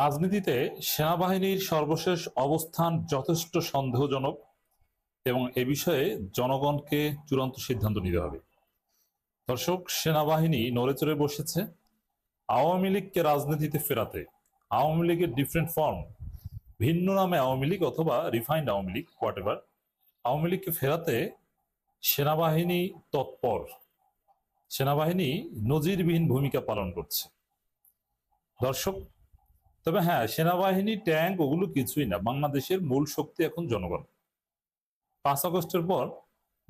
রাজনীতিতে সেনাবাহিনীর সর্বশেষ অবস্থান যথেষ্ট সন্দেহজনক এবং এ বিষয়ে জনগণকে চূড়ান্ত সিদ্ধান্ত নিতে হবে। দর্শক, সেনাবাহিনী নড়ে চড়ে বসেছে। আওয়ামী লীগকে রাজনীতিতে ফেরাতে আওয়ামী লীগের ডিফারেন্ট ফর্ম ভিন্ন নামে আওয়ামী লীগ অথবা refined Awami League whatever Awami লীগকে ফেরাতে সেনাবাহিনী তৎপর। সেনাবাহিনী নজিরবিহীন ভূমিকা পালন করছে। দর্শক তবে হ্যাঁ সেনাবাহিনী, ট্যাঙ্ক ওগুলো কিছুই না। বাংলাদেশের মূল শক্তি এখন জনগণ। পাঁচ আগস্টের পর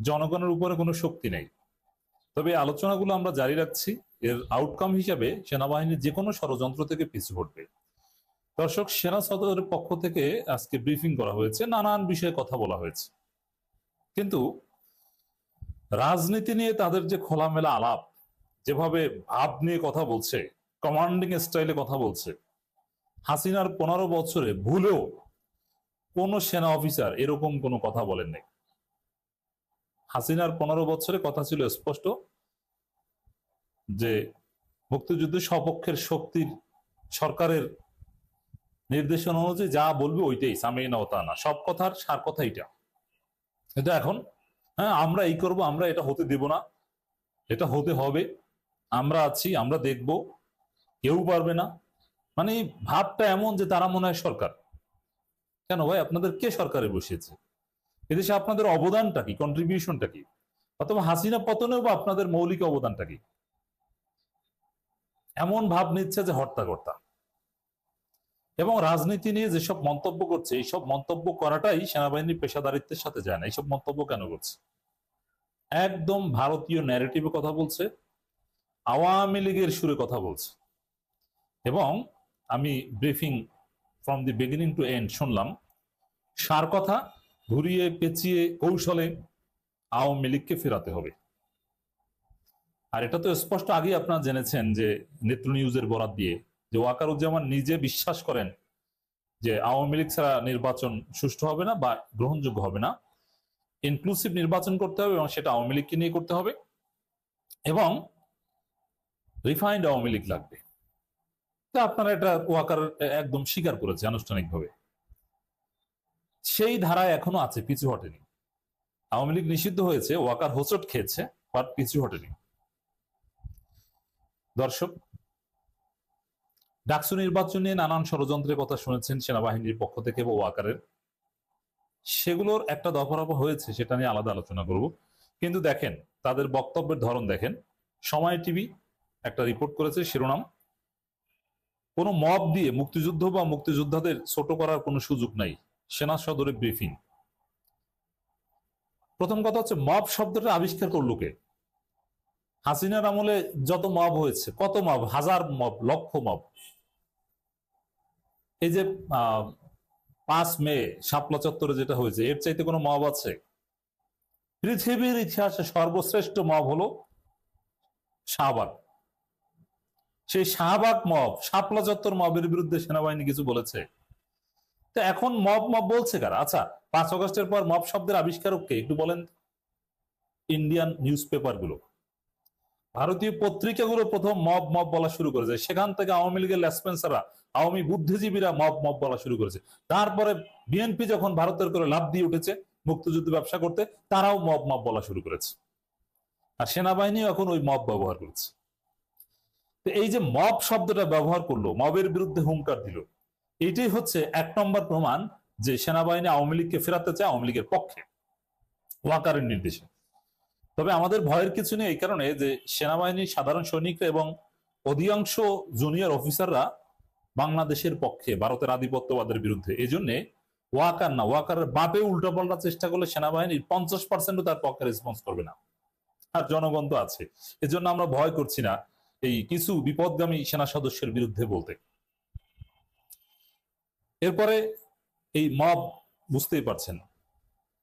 জনগণের উপরে কোনো শক্তি নেই। তবে আলোচনাগুলো আমরা জারি রাখছি। এর আউটকাম হিসাবে সেনাবাহিনী যে কোনো ষড়যন্ত্র থেকে পিছু হটবে। দর্শক, সেনা সদরের পক্ষ থেকে আজকে ব্রিফিং করা হয়েছে। নানান বিষয়ে কথা বলা হয়েছে। কিন্তু রাজনীতি নিয়ে তাদের যে খোলামেলা আলাপ, যেভাবে ভাব নিয়ে কথা বলছে কমান্ডিং স্টাইলে কথা বলছে হাসিনার পনেরো বছরে ভুলেও কোন সেনা অফিসার এরকম কোনো কথা বলেন নাই হাসিনার পনেরো বছরে কথা ছিল স্পষ্ট যে মুক্তিযুদ্ধ সপক্ষের শক্তির সরকারের নির্দেশনা অনুযায়ী যা বলবে ওইটাই সামিয়ে না ওটা না। সব কথার সার কথা এটা এটা এখন হ্যাঁ আমরা এই করব, আমরা এটা হতে দেব না। এটা হতে হবে। আমরা আছি, আমরা দেখব। কেউ পারবে না। মানে ভাবটা এমন যে তারা মনে হয় সরকার। কেন ভাই? আপনাদের কে সরকারে বসিয়েছে? এদেশে আপনাদের অবদানটা কি? কন্ট্রিবিউশনটা কি? অথবা হাসিনা পতনেও বা আপনাদের মৌলিক অবদানটা কি? এমন ভাব নিচ্ছে যে হর্তাকর্তা। এবং রাজনীতি নিয়ে যেসব মন্তব্য করছে, এইসব মন্তব্য করাটাই সেনাবাহিনীর পেশাদারিত্বের সাথে যায় না। এইসব মন্তব্য কেন করছে? একদম ভারতীয় ন্যারেটিভে কথা বলছে, আওয়ামী লীগের সুরে কথা বলছে। এবং আমি briefing from the beginning to end শুনলাম। সার কথা, ঘুরিয়ে পেঁচিয়ে কৌশলে আওয়ামী লীগকে ফেরাতে হবে। আর এটা তো স্পষ্ট আগেই আপনারা জেনেছেন যে নেত্র নিউজের বরাত দিয়ে, যে ওয়াকারুজ্জামান নিজে বিশ্বাস করেন যে আওয়ামী লীগ ছাড়া নির্বাচন সুষ্ঠু হবে না বা গ্রহণযোগ্য হবে না। ইনক্লুসিভ নির্বাচন করতে হবে এবং সেটা আওয়ামী লীগকে নিয়ে করতে হবে। এবং রিফাইন্ড আওয়ামী লীগ লাগবে। তা আপনারা এটা ওয়াকার একদম স্বীকার করেছে আনুষ্ঠানিকভাবে। সেই ধারায় এখনও আছে, পিছু হটেনি। আওয়ামী লীগ নিষিদ্ধ হয়েছে, ওয়াকার হোচট খেয়েছে, বাট পিছু হটেনি। দর্শক, ডাকসু নির্বাচন নিয়ে নানান ষড়যন্ত্রের কথা শুনেছেন সেনাবাহিনীর পক্ষ থেকে বা ওয়াকারের। সেগুলোর একটা দফারফা হয়েছে, সেটা নিয়ে আলাদা আলোচনা করব। কিন্তু দেখেন, তাদের বক্তব্যের ধরন দেখেন। সময় টিভি একটা রিপোর্ট করেছে শিরোনাম। কোনো মব দিয়ে মুক্তিযুদ্ধ বা মুক্তিযোদ্ধাদের ছোট করার কোনো সুযোগ নাই। সেনা সদরে ব্রিফিং। প্রথম কথা হচ্ছে, মব শব্দটা আবিষ্কার করল কে? হাসিনার আমলে যত মব হয়েছে, কত মব? হাজার মব, লক্ষ মব। এই যে পাঁচ মে শাপলা চত্বরে যেটা হয়েছে, এর চাইতে কোনো মব আছে? পৃথিবীর ইতিহাসে সর্বশ্রেষ্ঠ মব হলো শাহবাগ। সেই শাহবাগ মব, শাপলা চত্বর মবের বিরুদ্ধে সেনাবাহিনী কিছু বলেছে। তো এখন মব মব বলছে কারা? আচ্ছা পাঁচ অগস্টের পর মব শব্দের আবিষ্কারক কে একটু বলেন ইন্ডিয়ান নিউজ পেপারগুলো ভারতীয় পত্রিকাগুলো প্রথম মব মব বলা শুরু করেছে। সেখান থেকে আওয়ামী লীগের লেসপেন্সাররা আওয়ামী বুদ্ধিজীবীরা মব মব বলা শুরু করেছে। তারপরে বিএনপি যখন ভারতের করে লাভ দিয়ে উঠেছে মুক্তিযুদ্ধ ব্যবসা করতে, তারাও মব মব বলা শুরু করেছে। আর সেনাবাহিনীও এখন ওই মব ব্যবহার করছে। এই যে মব শব্দটা ব্যবহার করল, মবের বিরুদ্ধে হুঙ্কার দিল, এটাই হচ্ছে এক নম্বর প্রমাণ যে সেনাবাহিনী আওয়ামী লীগকে ফেরাতে চায় আওয়ামী লীগের পক্ষে। ওয়াকারের নির্দেশে। তবে আমাদের ভয়ের কিছু নেই এই কারণে যে সেনাবাহিনীর সাধারণ সৈনিকরা এবং অধিকাংশ জুনিয়র অফিসাররা বাংলাদেশের পক্ষে, ভারতের আধিপত্যবাদের বিরুদ্ধে। এই জন্যে ওয়াকার না, ওয়াকারের বাপে উল্টো পাল্টা চেষ্টা করলে সেনাবাহিনীর পঞ্চাশ পার্সেন্টও তার পক্ষে রেসপন্স করবে না। আর জনগণ তো আছে। এজন্য আমরা ভয় করছি না। এই কিছু বিপদগামী সেনা সদস্যের বিরুদ্ধে বলতে। এরপরে এই মব বুঝতেই পারছেন।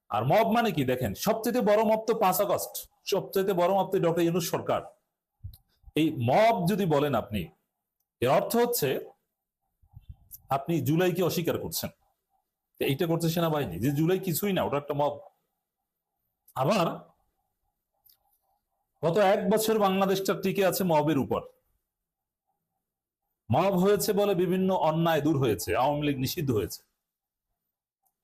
আর মব মানে কি? দেখেন, সবচেয়ে বড় মব তো পাঁচ আগস্ট। সবচেয়ে বড় মব তো ডক্টর ইউনুস সরকার। এই মব যদি বলেন আপনি, এর অর্থ হচ্ছে আপনি জুলাইকে অস্বীকার করছেন। এইটা করছে সেনাবাহিনী। যে জুলাই কিছুই না, ওটা একটা মব। আবার গত এক বছর বাংলাদেশটা টিকে আছে মবের উপর। মব হয়েছে বলে বিভিন্ন অন্যায় দূর হয়েছে, আওয়ামী লীগ নিষিদ্ধ হয়েছে।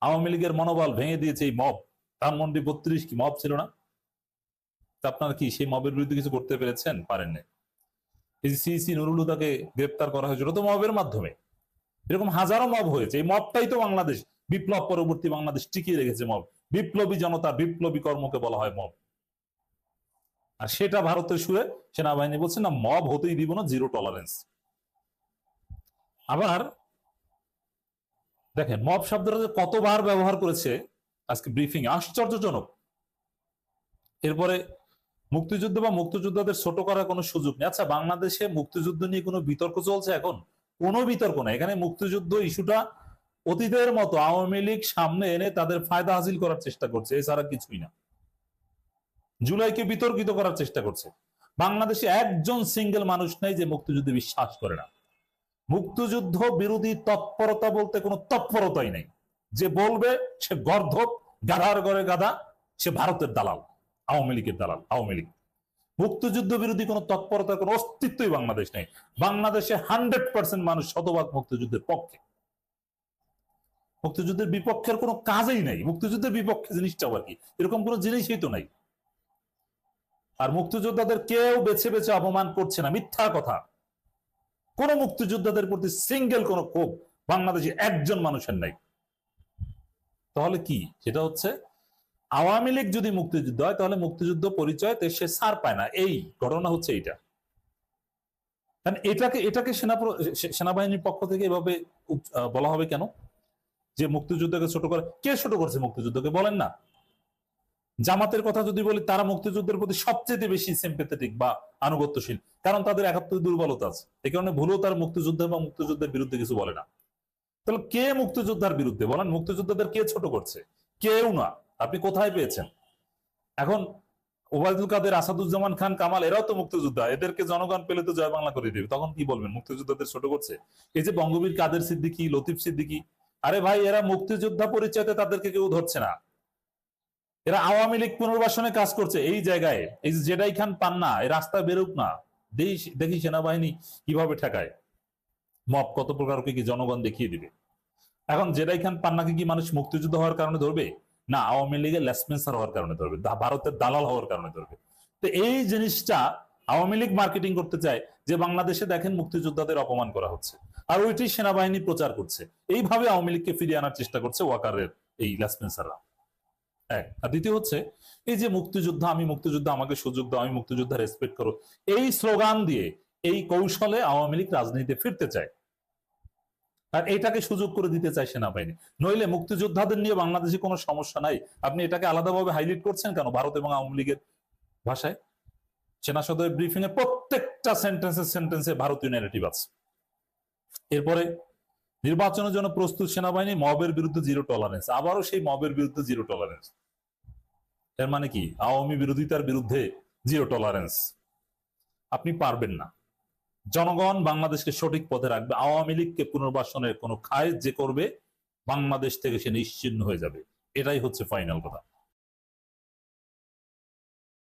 আওয়ামী লীগের মনোবল ভেঙে দিয়েছে এই মব। ধানমন্ডি বত্রিশ কি মব ছিল না? তা আপনারা কি সেই মবের বিরুদ্ধে কিছু করতে পেরেছেন? পারেননি এই নুরুল হুদাকে গ্রেপ্তার করা হয়েছিল তো মবের মাধ্যমে। এরকম হাজারো মব হয়েছে। এই মবটাই তো বাংলাদেশ, বিপ্লব পরবর্তী বাংলাদেশ টিকিয়ে রেখেছে মব। বিপ্লবী জনতা, বিপ্লবী কর্মকে বলা হয় মব। আর সেটা ভারতের সুরে সেনাবাহিনী বলছে, না, মব হতেই দিব না জিরো টলারেন্স আবার দেখেন, মব শব্দটা যে কতবার ব্যবহার করেছে, আজকে ব্রিফিং আশ্চর্যজনক। এরপরে মুক্তিযুদ্ধ বা মুক্তিযোদ্ধাদের ছোট করার কোনো সুযোগ নেই। আচ্ছা বাংলাদেশে মুক্তিযুদ্ধ নিয়ে কোনো বিতর্ক চলছে এখন? কোনো বিতর্ক নাই। এখানে মুক্তিযুদ্ধ ইস্যুটা অতীতের মতো আওয়ামী লীগ সামনে এনে তাদের ফায়দা হাসিল করার চেষ্টা করছে, এছাড়া কিছুই না। জুলাইকে বিতর্কিত করার চেষ্টা করছে। বাংলাদেশে একজন সিঙ্গেল মানুষ নাই যে মুক্তিযুদ্ধে বিশ্বাস করে না। মুক্তিযুদ্ধ বিরোধী তৎপরতা বলতে কোনো তৎপরতাই নেই। যে বলবে, সে গর্ধব, গাধার ঘরে গাধা, সে ভারতের দালাল, আওয়ামী লীগের দালাল, আওয়ামী লীগ। মুক্তিযুদ্ধ বিরোধী কোনো তৎপরতার কোনো অস্তিত্বই বাংলাদেশ নেই। বাংলাদেশে হান্ড্রেড পার্সেন্ট মানুষ শতভাগ মুক্তিযুদ্ধের পক্ষে। মুক্তিযুদ্ধের বিপক্ষের কোনো কাজই নাই। মুক্তিযুদ্ধের বিপক্ষে জিনিসটা আবার কি? এরকম কোনো জিনিসই তো নাই। আর মুক্তিযোদ্ধাদের কেউ বেছে বেছে অপমান করছে না, মিথ্যা কথা। কোন মুক্তিযোদ্ধাদের প্রতি সিঙ্গেল কোন ক্ষোভ বাংলাদেশে একজন মানুষের নাই। তাহলে কি? সেটা হচ্ছে, আওয়ামী লীগ যদি মুক্তিযুদ্ধ হয়, তাহলে মুক্তিযুদ্ধ পরিচয় সে সার পায় না। এই ঘটনা হচ্ছে এইটা। এটাকে এটাকে সেনা সেনাবাহিনীর পক্ষ থেকে এভাবে বলা হবে কেন? যে মুক্তিযুদ্ধকে ছোট করে, কে ছোট করছে মুক্তিযুদ্ধকে? বলেন না। জামাতের কথা যদি বলি, তারা মুক্তিযুদ্ধের প্রতি সবচেয়ে বেশি সিম্পেথেটিক বা আনুগত্যশীল। কারণ তাদের একাত্তর দুর্বলতা আছে। এই কারণে ভুলেও তার মুক্তিযুদ্ধ বা মুক্তিযুদ্ধের বিরুদ্ধে কিছু বলে না। তাহলে কে মুক্তিযোদ্ধার বিরুদ্ধে? বলেন, মুক্তিযোদ্ধাদের কে ছোট করছে? কেউ না। আপনি কোথায় পেয়েছেন? এখন ওবায়দুল কাদের, আসাদুজ্জামান খান, কামাল, এরাও তো মুক্তিযোদ্ধা। এদেরকে জনগণ পেলে তো জয় বাংলা করে দেবে। তখন কি বলবেন? মুক্তিযোদ্ধাদের ছোট করছে? এই যে বঙ্গবীর কাদের সিদ্দিকি, লতিফ সিদ্দিকি, আরে ভাই, এরা মুক্তিযোদ্ধা পরিচয়তে তাদেরকে কেউ ধরছে না। এরা আওয়ামী লীগ পুনর্বাসনে কাজ করছে এই জায়গায়। এই জেডাই খান পান্না, এই রাস্তা বেরোক না। দেশ, দেখি সেনাবাহিনী কীভাবে ঠেকায়। মব কত প্রকার কি জনগণ দেখিয়ে দিবে? এখন জেডাই খান পান্নাকে কি মানুষ মুক্তিযুদ্ধ হওয়ার কারণে ধরবে? না, আওয়ামী লীগের লেসপেন্সার হওয়ার কারণে ধরবে ভারতের দালাল হওয়ার কারণে ধরবে। তো এই জিনিসটা আওয়ামী লীগ মার্কেটিং করতে চায় যে বাংলাদেশে দেখেন মুক্তিযোদ্ধাদের অপমান করা হচ্ছে। আর ওইটি সেনাবাহিনী প্রচার করছে। এইভাবে আওয়ামী লীগকে ফিরিয়ে আনার চেষ্টা করছে ওয়াকারের এই লেসপেন্সাররা। এক। আর দ্বিতীয় হচ্ছে, এই যে মুক্তিযুদ্ধ, আমি মুক্তিযুদ্ধ, আমাকে সুযোগ দাও, আমি মুক্তিযোদ্ধা রেসপেক্ট করো, এই স্লোগান দিয়ে এই কৌশলে আওয়ামী লীগ রাজনীতিতে ফিরতে চায়। আর এটাকে সুযোগ করে দিতে চায় সেনাবাহিনী। নইলে মুক্তিযোদ্ধাদের নিয়ে বাংলাদেশে কোনো সমস্যা নাই। আপনি এটাকে আলাদাভাবে হাইলাইট করছেন কেন ভারত এবং আওয়ামী লীগের ভাষায়? সেনা সদরের ব্রিফিং এ প্রত্যেকটা সেন্টেন্সে সেন্টেন্সে ভারতীয় ন্যারেটিভ আছে। এরপরে নির্বাচনের জন্য প্রস্তুত সেনাবাহিনী মবের বিরুদ্ধে জিরো টলারেন্স আবারও সেই মবের বিরুদ্ধে জিরো টলারেন্স এর মানে কি? আওয়ামী বিরোধিতার বিরুদ্ধে জিরো টলারেন্স আপনি পারবেন না। জনগণ বাংলাদেশকে সঠিক পথে রাখবে। আওয়ামী লীগকে পুনর্বাসনের কোনো খায় যে করবে, বাংলাদেশ থেকে সে নিশ্চিন্ন হয়ে যাবে। এটাই হচ্ছে ফাইনাল কথা।